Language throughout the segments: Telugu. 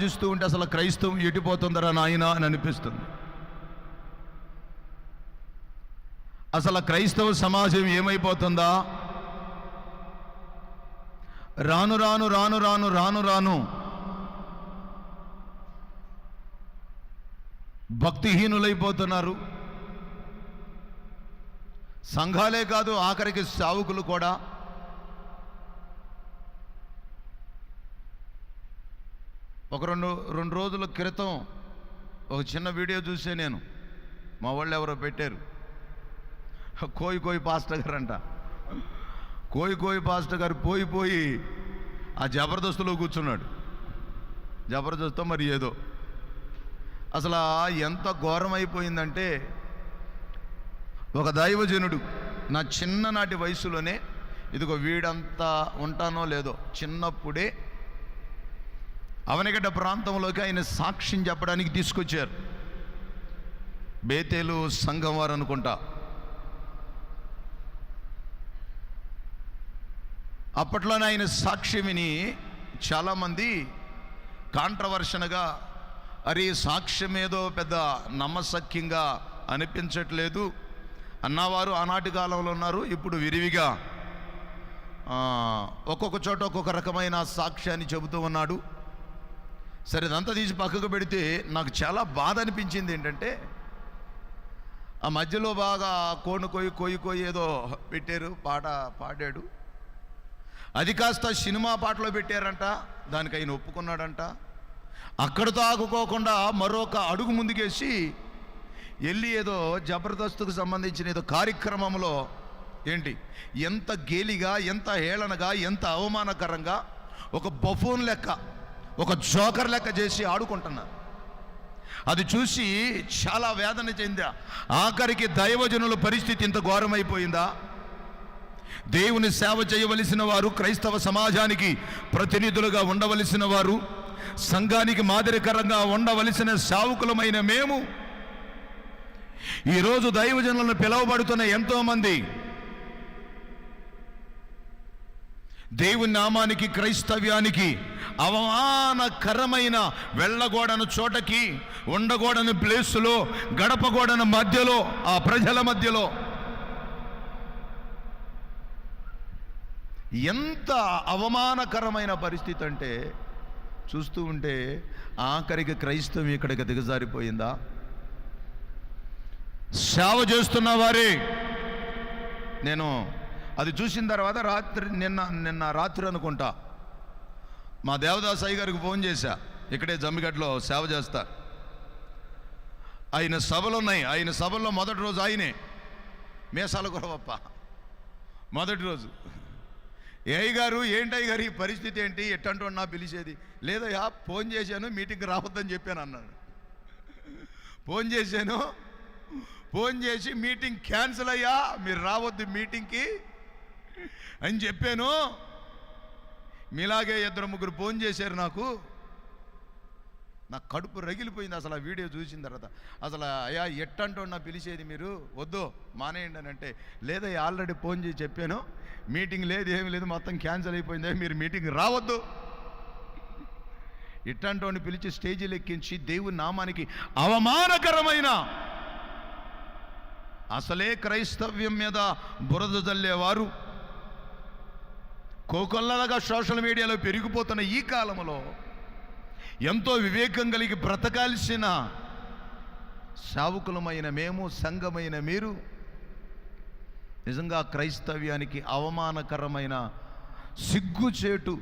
ఆలోచిస్తూ ఉంటే అసలు క్రైస్తవం ఎటుపోతుందరా నాయన అని అనిపిస్తుంది. అసలు క్రైస్తవ సమాజం ఏమైపోతుందా? రాను రాను రాను రాను రాను రాను భక్తిహీనులైపోతున్నారు. సంఘాలే కాదు ఆఖరికి సావుకులు కూడా ఒక రెండు రెండు రోజుల క్రితం ఒక చిన్న వీడియో చూసే నేను. మా వాళ్ళు ఎవరో పెట్టారు. కోయి కోయి పాస్టర్ గారు అంట కోయి కోయి పాస్టర్ గారు పోయి పోయి ఆ జబర్దస్తులో కూర్చున్నాడు. జబర్దస్తో మరి ఏదో. అసలు ఎంత ఘోరం అయిపోయిందంటే ఒక దైవజనుడు నా చిన్ననాటి వయసులోనే ఇదిగో వీడంతా ఉంటానో లేదో చిన్నప్పుడే అవనిగడ్డ ప్రాంతంలోకి ఆయన సాక్ష్యం చెప్పడానికి తీసుకొచ్చారు. బేతేలు సంఘం వారు అనుకుంటా. అప్పట్లోనే ఆయన సాక్ష్యం విని చాలామంది కాంట్రవర్షన్గా అరే సాక్ష్యం ఏదో పెద్ద నమ్మసక్యంగా అనిపించట్లేదు. అన్నవారు ఆనాటి కాలంలో ఉన్నారు ఇప్పుడు విరివిగా. ఒక్కొక్క చోట ఒక్కొక్క రకమైన సాక్ష్యాన్ని చెబుతూ ఉన్నాడు. సరే ఇదంతా తీసి పక్కకు పెడితే నాకు చాలా బాధ అనిపించింది ఏంటంటే ఆ మధ్యలో బాగా కోను కొయ్యి కొయ్యి ఏదో పెట్టారు పాట పాడాడు. అది కాస్త సినిమా పాటలో పెట్టారంట దానికి ఆయన ఒప్పుకున్నాడంట. అక్కడితో ఆగుకోకుండా మరొక అడుగు ముందుకేసి వెళ్ళి ఏదో జబర్దస్తుకు సంబంధించిన ఏదో కార్యక్రమంలో ఏంటి ఎంత గేలిగా ఎంత హేళనగా ఎంత అవమానకరంగా ఒక బఫోన్ లెక్క ఒక జోకర్ లెక్క చేసి ఆడుకుంటున్నారు అది చూసి చాలా వేదన చెందా. ఆఖరికి దైవజనుల పరిస్థితి ఇంత ఘోరమైపోయిందా? దేవుని సేవ చేయవలసిన వారు క్రైస్తవ సమాజానికి ప్రతినిధులుగా ఉండవలసిన వారు సంఘానికి మాదిరికరంగా ఉండవలసిన సావుకులమైన మేము. ఈరోజు దైవజనులను పిలువబడుతున్న ఎంతోమంది దేవుని నామానికి క్రైస్తవ్యానికి అవమానకరమైన వెళ్ళగోడను చోటకి ఉండగోడని ప్లేసులో గడపగోడను మధ్యలో ఆ ప్రజల మధ్యలో. ఎంత అవమానకరమైన పరిస్థితి అంటే చూస్తూ ఉంటే ఆఖరికి క్రైస్తవం ఇక్కడికి దిగజారిపోయిందా? సేవ చేస్తున్న వారే నేను అది చూసిన తర్వాత రాత్రి నిన్న నిన్న రాత్రి అనుకుంటా. మా దేవదాస్ అయ్య గారికి ఫోన్ చేశా. ఇక్కడే జమ్మిగడ్డలో సేవ చేస్తా. ఆయన సభలు ఉన్నాయి ఆయన సభల్లో మొదటి రోజు ఆయనే. మేసాల గురవప్ప మొదటి రోజు. ఏ గారు ఏంటి గారు ఈ పరిస్థితి ఏంటి? ఎట్టంటూ నా పిలిచేది. లేదయ్యా ఫోన్ చేశాను మీటింగ్కి రావద్దని చెప్పాను అన్నాడు. ఫోన్ చేశాను. ఫోన్ చేసి మీటింగ్ క్యాన్సిల్ అయ్యా మీరు రావద్దు మీటింగ్కి అని చెప్పాను. మీలాగే ఇద్దరు ముగ్గురు ఫోన్ చేశారు నాకు. నా కడుపు రగిలిపోయింది అసలు ఆ వీడియో చూసిన తర్వాత. అసలు అయ్యా ఎట్టంటో నా పిలిచేది మీరు? వద్దు మానేయండి అని అంటే లేదయ్యా ఆల్రెడీ ఫోన్ చేసి చెప్పాను. మీటింగ్ లేదు ఏమి లేదు మొత్తం క్యాన్సిల్ అయిపోయింది మీరు మీటింగ్ రావద్దు. ఇట్టంటోని పిలిచి స్టేజీలు ఎక్కించి దేవుని నామానికి అవమానకరమైన అసలే క్రైస్తవ్యం మీద బురద జల్లేవారు. కోకొల్లలాగా సోషల్ మీడియాలో పెరిగిపోతున్న ఈ కాలంలో ఎంతో వివేకం కలిగి బ్రతకాల్సిన సావుకులమైన మేము సంఘమైన మీరు నిజంగా క్రైస్తవ్యానికి అవమానకరమైన సిగ్గుచేటు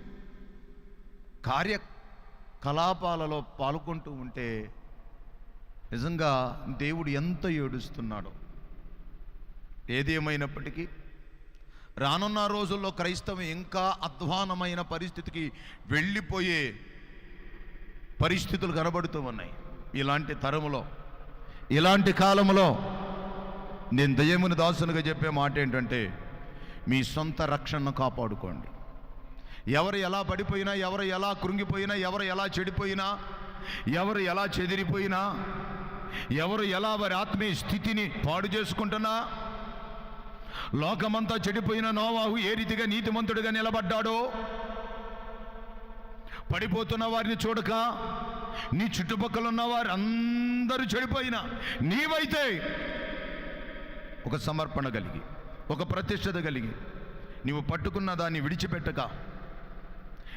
కార్యకలాపాలలో పాల్గొంటూ ఉంటే నిజంగా దేవుడు ఎంత ఏడుస్తున్నాడో. ఏదేమైనప్పటికీ రానున్న రోజుల్లో క్రైస్తవం ఇంకా అధ్వానమైన పరిస్థితికి వెళ్ళిపోయే పరిస్థితులు కనబడుతూ ఉన్నాయి. ఇలాంటి తరములో ఇలాంటి కాలంలో నేను దయముని దాసునిగా చెప్పే మాట ఏంటంటే మీ సొంత రక్షణను కాపాడుకోండి. ఎవరు ఎలా పడిపోయినా ఎవరు ఎలా కృంగిపోయినా ఎవరు ఎలా చెడిపోయినా ఎవరు ఎలా చెదిరిపోయినా ఎవరు ఎలా వారి ఆత్మీయ స్థితిని పాడు చేసుకుంటున్నా లోకమంతా చెడిపోయిన నోవాహు ఏ రీతిగా నీతిమంతుడిగా నిలబడ్డాడో? పడిపోతున్న వారిని చూడక నీ చుట్టుపక్కల ఉన్న వారు అందరూ చెడిపోయినా నీవైతే ఒక సమర్పణ కలిగి ఒక ప్రతిష్టత కలిగి నీవు పట్టుకున్న దాన్ని విడిచిపెట్టక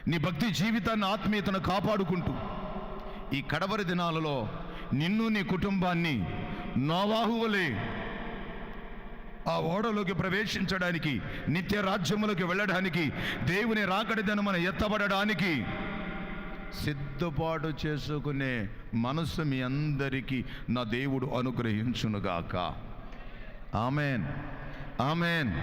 నీ భక్తి జీవితాన్ని ఆత్మీయతను కాపాడుకుంటూ ఈ కడవరి దినాలలో నిన్ను నీ కుటుంబాన్ని నోవాహువలే ఆ ఓడలోకి ప్రవేశించడానికి నిత్య రాజ్యములోకి వెళ్ళడానికి దేవుని రాకడిదని మనం ఎత్తబడడానికి సిద్ధపాటు చేసుకునే మనసు మీ అందరికీ నా దేవుడు అనుగ్రహించునుగాక. ఆమెన్. ఆమెన్.